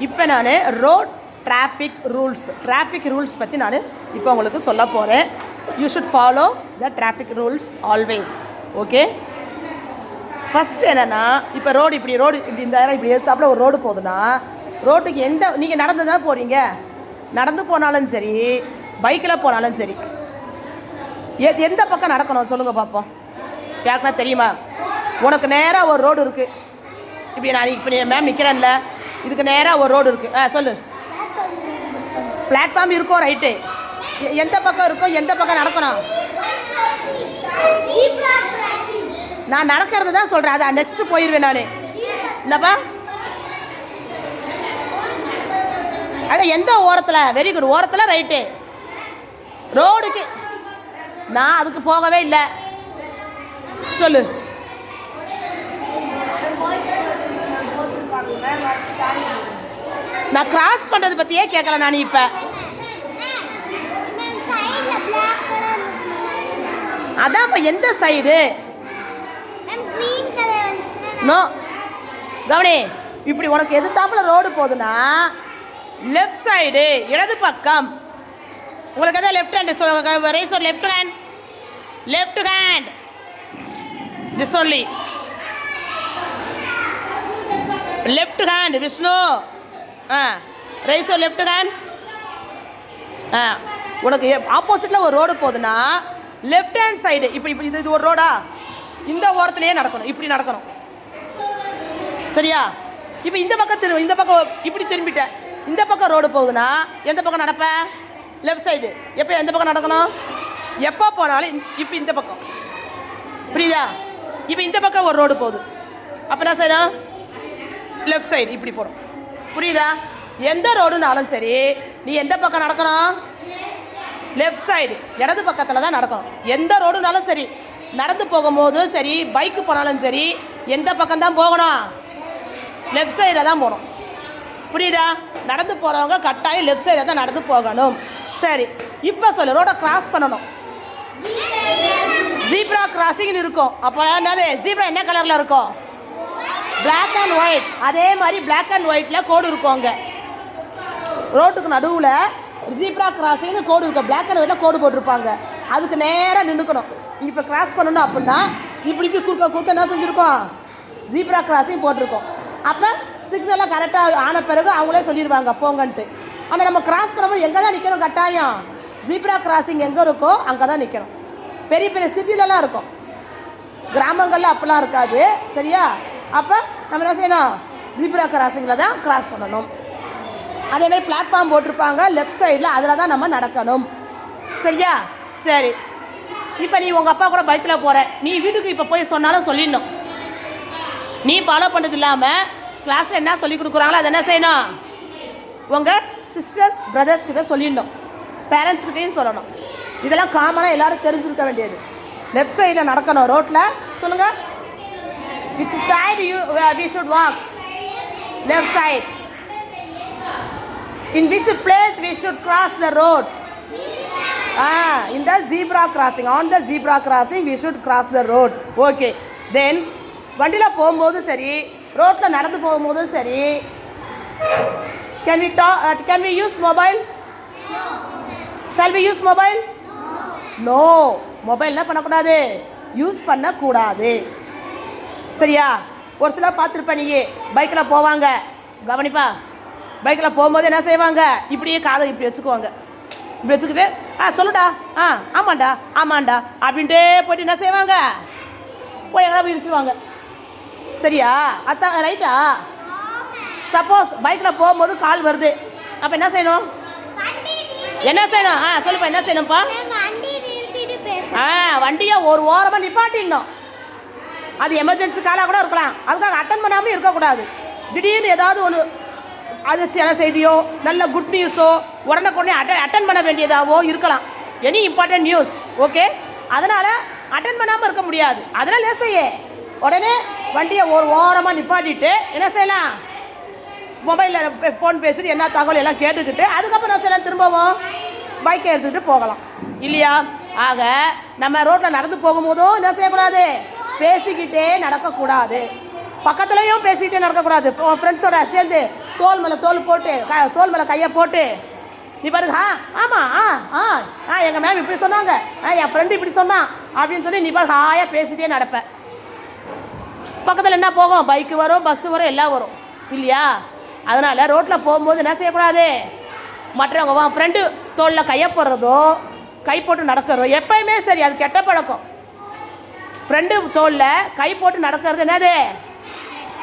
இப்போ நான் road traffic rules traffic rules பற்றி நான் இப்போ உங்களுக்கு சொல்ல போகிறேன் you should follow the traffic rules always okay first என்னென்னா இப்போ ரோடு இப்படி ரோடு இப்படி இந்த நேரம் இப்படி எடுத்தாப்புல ஒரு ரோடு போகுதுன்னா ரோட்டுக்கு எந்த நீங்கள் நடந்து தான் போகிறீங்க நடந்து போனாலும் சரி பைக்கில் போனாலும் சரி. எ எந்த பக்கம் நடக்கணும் சொல்லுங்கள் பார்ப்போம் யாருக்குன்னா தெரியுமா? உனக்கு நேராக ஒரு ரோடு இருக்குது இப்படி நான் இப்போ மேம் நிற்கிறேன்ல இதுக்கு நேராக ஒரு ரோடு இருக்குது ஆ சொல்லு. பிளாட்ஃபார்ம் இருக்கும் ரைட்டு எந்த பக்கம் இருக்கோ எந்த பக்கம் நடக்கணும்? நான் நடக்கிறது தான் சொல்கிறேன் அதை நெக்ஸ்ட்டு போயிடுவேன் நான். என்னப்பா? அதான் எந்த ஓரத்தில்? வெரி குட் ஓரத்தில் ரைட்டு ரோடுக்கு நான் அதுக்கு போகவே இல்லை. சொல்லு. நான் கிராஸ் பண்ணுறது பற்றியே கேட்கல நான் இப்போ. அதான் இப்போ எந்த சைடு நோ கவனி இப்படி உனக்கு எதிர்த்தாப்புல ரோடு போகுதுன்னா லெஃப்ட் சைடு இடது பக்கம். உங்களுக்கு எதாவது லெஃப்ட் ஹேண்ட் சொல்ல ரைஸ் ஒரு left hand left hand this only left hand Vishnu. Raise ஒரு லெஃப்ட் ஹேண்ட் ஆ உனக்கு ஆப்போசிட்டில் ஒரு ரோடு போகுதுன்னா லெஃப்ட் ஹேண்ட் சைடு இப்படி இப்போ இது இது ஒரு ரோடா இந்த ஓரத்துலேயே நடக்கணும் இப்படி நடக்கணும். சரியா? இப்போ இந்த பக்கம் திரு இந்த பக்கம் இப்படி திரும்பிட்டேன். இந்த பக்கம் ரோடு போகுதுன்னா எந்த பக்கம் நடப்ப? லெஃப்ட் சைடு எப்போ எந்த பக்கம் நடக்கணும்? எப்போ போனாலும் இப்போ இந்த பக்கம். புரியுதா? இப்போ இந்த பக்கம் ஒரு ரோடு போகுது. அப்போ என்ன செய்யணும்? லெஃப்ட் சைடு இப்படி போகிறோம் புரியுதா? எந்த ரோடுனாலும் சரி நீ எந்த பக்கம் நடக்கணும்? லெஃப்ட் சைடு இடது பக்கத்தில் தான் நடக்கணும். எந்த ரோடுனாலும் சரி நடந்து போகும்போதும் சரி பைக்கு போனாலும் சரி எந்த பக்கம் தான் போகணும்? லெஃப்ட் சைடில் தான் போகணும். புரியுதா? நடந்து போகிறவங்க கட்டாயம் லெஃப்ட் சைடில் தான் நடந்து போகணும். சரி இப்போ சொல்லு ரோடை கிராஸ் பண்ணணும். ஜீப்ரா கிராசிங்னு இருக்கும். அப்போ என்னது? ஜீப்ரா என்ன கலரில் இருக்கும்? பிளாக் அண்ட் ஒயிட் அதே மாதிரி பிளாக் அண்ட் ஒயிட்டில் கோடு இருக்கும் அங்கே. ரோட்டுக்கு நடுவில் ஜீப்ரா கிராசிங்னு கோடு இருக்கும். பிளாக் அண்ட் ஒயிட்டில் கோடு போட்டிருப்பாங்க. அதுக்கு நேராக நின்றுக்கணும் இப்போ கிராஸ் பண்ணணும் அப்படின்னா இப்படி இப்படி குறுக்க குறுக்க என்ன செஞ்சுருக்கோம்? ஜீப்ரா கிராசிங் போட்டிருக்கோம். அப்போ சிக்னலாக கரெக்டாக ஆன பிறகு அவங்களே சொல்லிடுவாங்க போங்கன்ட்டு. ஆனால் நம்ம கிராஸ் பண்ணும்போது எங்கே தான் நிற்கணும் கட்டாயம்? ஜீப்ரா கிராசிங் எங்கே இருக்கோ அங்கே தான் நிற்கணும் பெரிய பெரிய சிட்டிலலாம் இருக்கும். கிராமங்களில் அப்போல்லாம் இருக்காது. சரியா? அப்போ நம்ம என்ன செய்யணும்? ஜீப்ரா கிராசிங்கில் தான் கிராஸ் பண்ணணும். அதேமாதிரி பிளாட்ஃபார்ம் போட்டிருப்பாங்க லெஃப்ட் சைடில் அதில் தான் நம்ம நடக்கணும். சரியா? சரி. இப்போ நீ உங்கள் அப்பா கூட பைக்கில் போகிற நீ வீட்டுக்கு இப்போ போய் சொன்னாலும் சொல்லிடணும். நீ ஃபாலோ பண்ணது இல்லாமல் கிளாஸில் என்ன சொல்லி கொடுக்குறாங்களோ அதை என்ன செய்யணும்? உங்கள் சிஸ்டர்ஸ் பிரதர்ஸ் கிட்ட சொல்லிடணும். பேரண்ட்ஸ்கிட்டையும் சொல்லணும். இதெல்லாம் காமனாக எல்லோரும் தெரிஞ்சிருக்க வேண்டியது. லெஃப்ட் சைடில் நடக்கணும். ரோட்டில் சொல்லுங்கள் which side you we should walk left side in which place we should cross the road ah in the zebra crossing on the zebra crossing we should cross the road okay then வண்டியில் போகும்போதும் சரி ரோட்டில் நடந்து போகும்போதும் சரி can we டா can we use mobile shall we use mobile no mobile என்ன பண்ணக்கூடாது யூஸ் பண்ணக்கூடாது சரியா? ஒரு சிலர் பார்த்துருப்ப நீ பைக்கில் போவாங்க. கவனிப்பா. பைக்கில் போகும்போது என்ன செய்வாங்க? இப்படியே காதை இப்படி வச்சுக்குவாங்க. இப்படி வச்சுக்கிட்டு ஆ சொல்லுடா. ஆ ஆமாண்டா ஆமாண்டா. அப்படின்ட்டே போயிட்டு என்ன செய்வாங்க? போய் எங்கன்னா போய் இடிச்சிருவாங்க. சரியா? அதான் ரைட்டா? சப்போஸ் பைக்கில் போகும்போது கால் வருது. அப்போ என்ன செய்யணும்? என்ன செய்யணும்? ஆ சொல்லுப்பா என்ன செய்யணும்ப்பா? ஆ வண்டியை ஒரு ஓரமாக நிப்பாட்டிடணும். அது எமர்ஜென்சி காலாக கூட இருக்கலாம். அதுக்காக அட்டன் பண்ணாமல் இருக்கக்கூடாது. திடீர்னு ஏதாவது ஒன்று அதிர்ச்சியான செய்தியோ நல்ல குட் நியூஸோ உடனுக்குடனே அட்டன் அட்டன் பண்ண வேண்டியதாகவோ இருக்கலாம். எனி இம்பார்ட்டன்ட் நியூஸ் ஓகே அதனால் அட்டன் பண்ணாமல் இருக்க முடியாது. அதனால் என்ன செய்ய உடனே வண்டியை ஒரு ஓரமாக நிப்பாட்டிட்டு என்ன செய்யலாம்? மொபைலில் ஃபோன் பேசிட்டு என்ன தகவல் எல்லாம் கேட்டுக்கிட்டு அதுக்கப்புறம் என்ன செய்யலாம்? திரும்பவும் பைக்கை எடுத்துக்கிட்டு போகலாம். இல்லையா? ஆக நம்ம ரோட்டில் நடந்து போகும்போதும் என்ன செய்யக்கூடாது? பேசிக்கிட்டே நடக்கக்கூடாது. பக்கத்துலேயும் பேசிக்கிட்டே நடக்கக்கூடாது. ஃப்ரெண்ட்ஸோட சேர்ந்து தோல் மேலே தோல் போட்டு க தோல் மேலே கையை போட்டு. நீ பாருங்க ஆ ஆமாம் ஆ ஆ ஆ எங்கள் மேம் இப்படி சொன்னாங்க. ஆ என் ஃப்ரெண்டு இப்படி சொன்னான். அப்படின்னு சொல்லி நீ பாருங்க ஹாயாக பேசிட்டே நடப்பேன் பக்கத்தில் என்ன போகும்? பைக்கு வரும் பஸ்ஸு வரும் எல்லாம் வரும். இல்லையா? அதனால் ரோட்டில் போகும்போது என்ன செய்யக்கூடாது? மற்றவங்க உன் ஃப்ரெண்டு தோளில் கையை போடுறதோ கை போட்டு நடக்கிறதோ எப்பயுமே சரி அது கெட்ட பழக்கம். ஃப்ரெண்டு தோளில் கை போட்டு நடக்கிறது என்னது?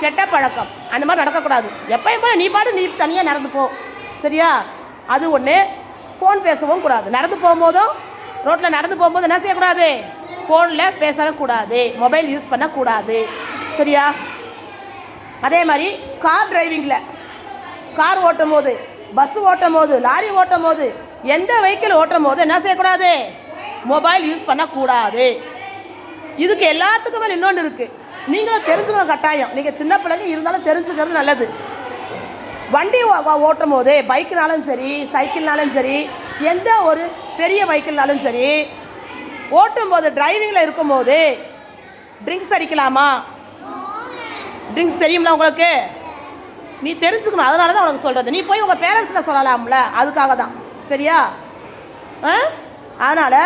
கெட்ட பழக்கம். அந்த மாதிரி நடக்கக்கூடாது. எப்பயும் போல நீ பாட்டு நீ தனியாக நடந்து போ. சரியா? அது ஒன்று ஃபோன் பேசவும் கூடாது. நடந்து போகும்போதும் ரோட்டில் நடந்து போகும்போது என்ன செய்யக்கூடாது? ஃபோனில் பேசவே கூடாது. மொபைல் யூஸ் பண்ணக்கூடாது. சரியா? அதே மாதிரி கார் டிரைவிங்கில் கார் ஓட்டும் போது பஸ் ஓட்டும் போது லாரி ஓட்டும் போது எந்த வெஹிக்கிள் ஓட்டும் போது என்ன செய்யக்கூடாது? மொபைல் யூஸ் பண்ணக்கூடாது. இதுக்கு எல்லாத்துக்குமே இன்னொன்று இருக்குது நீங்களும் தெரிஞ்சுக்கணும் கட்டாயம். நீங்கள் சின்ன பிள்ளைங்க இருந்தாலும் தெரிஞ்சுக்கிறது நல்லது. வண்டி ஓட்டும் போது பைக்குனாலும் சரி சைக்கிள்னாலும் சரி எந்த ஒரு பெரிய பைக்கிள்னாலும் சரி ஓட்டும் போது டிரைவிங்கில் இருக்கும்போது ட்ரிங்க்ஸ் அடிக்கலாமா? ட்ரிங்க்ஸ் தெரியும்ல உங்களுக்கு? நீ தெரிஞ்சுக்கணும். அதனால தான் உனக்கு சொல்கிறது நீ போய் உங்கள் பேரண்ட்ஸில் சொல்லலாம்ல. அதுக்காக தான். சரியா? ஆ? அதனால்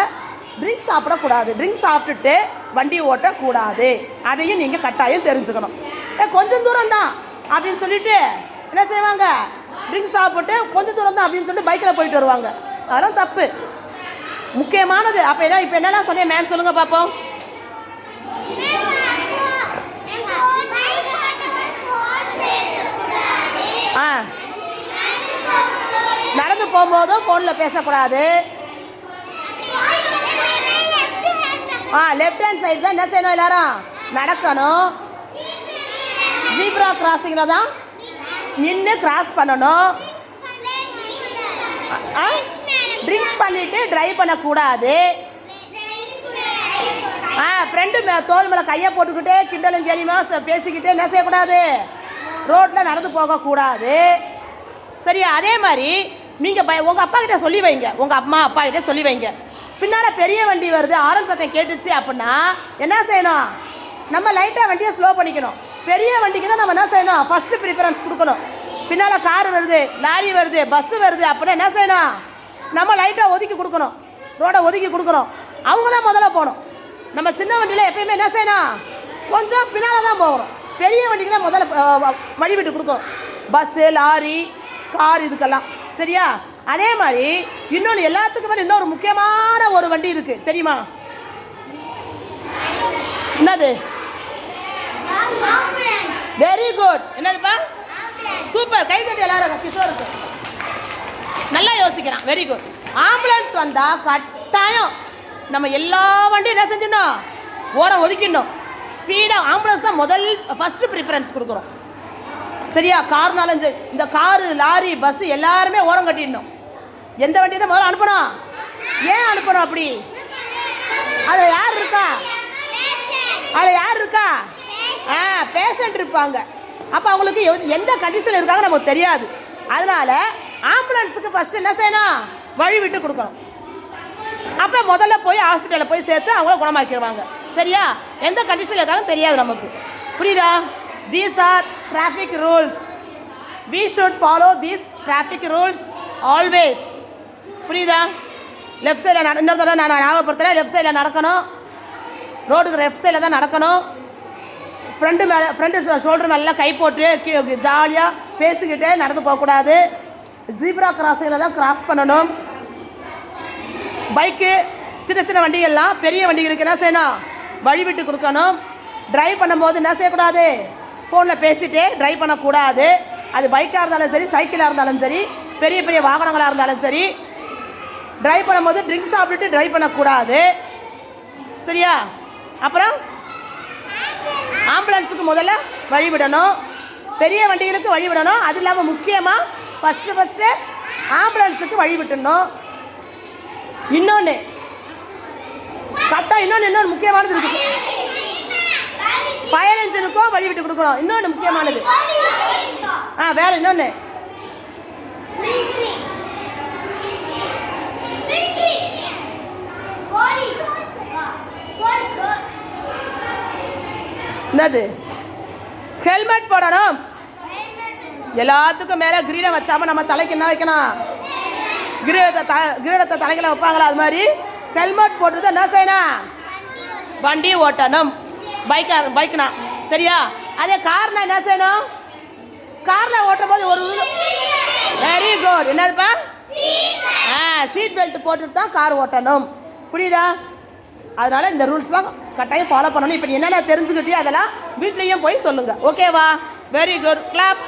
ட்ரிங்க்ஸ் சாப்பிடக்கூடாது. ட்ரிங்க்ஸ் சாப்பிட்டுட்டு வண்டி ஓட்டக்கூடாது. அதையும் நீங்கள் கட்டாயம் தெரிஞ்சுக்கணும். ஏ கொஞ்சம் தூரம் தான் அப்படின்னு சொல்லிட்டு என்ன செய்வாங்க? ட்ரிங்க்ஸ் சாப்பிட்டு கொஞ்சம் தூரம் தான் அப்படின்னு சொல்லிட்டு பைக்கில் போயிட்டு வருவாங்க. அதெல்லாம் தப்பு. முக்கியமானது. அப்போ என்ன இப்போ என்னெல்லாம் சொன்னேன் மேம் சொல்லுங்கள் பார்ப்போம் ஆ. நடந்து போகும்போதும் ஃபோனில் பேசக்கூடாது. ஆ லெஃப்ட் ஹேண்ட் சைடு தான் என்ன செய்யணும் எல்லாரும்? நடக்கணும். ஜீப்ரா கிராசிங்கில் தான் நின்று கிராஸ் பண்ணணும். ட்ரிங்க்ஸ் பண்ணிவிட்டு ட்ரைவ் பண்ணக்கூடாது. ஆ ஃப்ரெண்டு மே தோல் மேலே கையை போட்டுக்கிட்டே கிண்டலும் கேலியுமா ச- பேசிக்கிட்டே என்ன செய்யக்கூடாது? ரோட்டில் நடந்து போகக்கூடாது. சரியா? அதே மாதிரி நீங்கள் பய உங்கள் அப்பா கிட்ட சொல்லி வைங்க. உங்கள் அம்மா அப்பா கிட்ட சொல்லி வைங்க. பின்னால் பெரிய வண்டி வருது ஆரன் சத்தம் கேட்டுச்சு அப்படின்னா என்ன செய்யணும்? நம்ம லைட்டாக வண்டியை ஸ்லோ பண்ணிக்கணும். பெரிய வண்டிக்கு தான் நம்ம என்ன செய்யணும்? ஃபஸ்ட்டு ப்ரிஃபரன்ஸ் கொடுக்கணும். பின்னால் கார் வருது லாரி வருது பஸ்ஸு வருது அப்படின்னா என்ன செய்யணும்? நம்ம லைட்டாக ஒதுக்கி கொடுக்கணும். ரோடை ஒதுக்கி கொடுக்கணும். அவங்க தான் முதல்ல போகணும். நம்ம சின்ன வண்டியில் எப்பயுமே என்ன செய்யணும்? கொஞ்சம் பின்னால் தான் போகணும். பெரிய வண்டிக்கு தான் முதல்ல வழிவிட்டு வழி விட்டு கொடுக்கணும். பஸ்ஸு லாரி கார் இதுக்கெல்லாம். சரியா? அதே மாதிரி இன்னொன்று எல்லாத்துக்குமே இன்னொரு முக்கியமான ஒரு வண்டி இருக்குது தெரியுமா? என்னது? வெரி குட் என்னதுப்பா? சூப்பர் கைதட்டி எல்லாரும் கிஷோருக்கு. நல்லா யோசிக்கிறான். வெரி குட் ஆம்புலன்ஸ் வந்தால் கட்டாயம் நம்ம எல்லா வண்டியும் என்ன செஞ்சிடணும்? ஓரம் ஒதுக்கிடணும். ஸ்பீடாக ஆம்புலன்ஸ் தான் முதல் ஃபஸ்ட்டு ப்ரிஃபரன்ஸ் கொடுக்குறோம். சரியா? கார்னாலும் சரி. இந்த காரு லாரி பஸ்ஸு எல்லாருமே ஓரம் கட்டிடணும். எந்த வண்டியை தான் முதல்ல அனுப்பணும்? ஏன் அனுப்பணும் அப்படி? அதில் யார் இருக்கா? அதில் யார் இருக்கா? ஆ பேஷண்ட் இருப்பாங்க. அப்போ அவங்களுக்கு எந்த கண்டிஷனில் இருக்காங்க நமக்கு தெரியாது. அதனால் ஆம்புலன்ஸுக்கு ஃபஸ்ட்டு என்ன செய்யணும்? வழி விட்டு கொடுக்கணும். அப்போ முதல்ல போய் ஹாஸ்பிட்டலில் போய் சேர்த்து அவங்கள குணமாக்கிடுவாங்க. சரியா? எந்த கண்டிஷனில் இருக்காங்க தெரியாது நமக்கு. புரியுதா? These are traffic rules we should follow these traffic rules always புரியுதா? லெஃப்ட் சைடில் நட இன்னொரு தடவை நான் ஞாபகப்படுத்துகிறேன் லெஃப்ட் சைடில் நடக்கணும். ரோடுக்கு லெஃப்ட் சைடில் தான் நடக்கணும். ஃப்ரெண்டு மேலே ஃப்ரெண்டு ஷோல்டர் மேலாம் கை போட்டு ஜாலியாக பேசிக்கிட்டே நடந்து போகக்கூடாது. ஜீப்ரா கிராஸில் தான் கிராஸ் பண்ணணும். பைக்கு சின்ன சின்ன வண்டிகள்லாம் பெரிய வண்டிகளுக்கு என்ன செய்யணும்? வழி விட்டு கொடுக்கணும். ட்ரைவ் பண்ணும்போது என்ன செய்யக்கூடாது? ஃபோனில் பேசிகிட்டே ட்ரைவ் பண்ணக்கூடாது. அது பைக்காக இருந்தாலும் சரி சைக்கிளாக இருந்தாலும் சரி பெரிய பெரிய வாகனங்களாக இருந்தாலும் சரி டிரைவ் பண்ணும்போது ட்ரிங்க்ஸ் சாப்பிட்டுட்டு டிரைவ் பண்ணக்கூடாது. சரியா? அப்புறம் ஆம்புலன்ஸுக்கு முதல்ல வழி விடணும் பெரிய வண்டிகளுக்கு வழி விடணும் அது இல்லாமல் முக்கியமாக ஃபஸ்ட்டு ஃபஸ்ட்டு ஆம்புலன்ஸுக்கு வழி விட்டுடணும் இன்னொன்று கரெக்டாக இன்னொன்று இன்னொன்று முக்கியமானது இருக்குது ஃபயர் என்ஜினுக்கும் வழி விட்டு கொடுக்கணும். இன்னொன்று முக்கியமானது. ஆ வேறு இன்னொன்று என்னது? ஹெல்மெட் போடணும். எல்லாத்துக்கும் மேலே கிரீடம் வச்சாம நம்ம தலைக்கு என்ன வைக்கணும்? கிரீடத்தை த கிரீடத்தை தலைக்கில் வைப்பாங்களா அது மாதிரி? ஹெல்மெட் போட்டுட்டு என்ன செய்யணும்? வண்டி ஓட்டணும். பைக்கா பைக்னா சரியா? அதே கார்னா என்ன செய்யணும்? காரில் ஓட்டும் போது ஒரு வெரி குட் என்னதுப்பா? ஆ சீட் பெல்ட் போட்டுட்டு தான் கார் ஓட்டணும். புரியுதா? அதனால் இந்த ரூல்ஸ்லாம் கட்டாயம் ஃபாலோ பண்ணணும். இப்போ என்னென்ன தெரிஞ்சுக்கிட்டியோ அதெல்லாம் வீட்லேயும் போய் சொல்லுங்கள் ஓகேவா வெரி குட் கிளாப்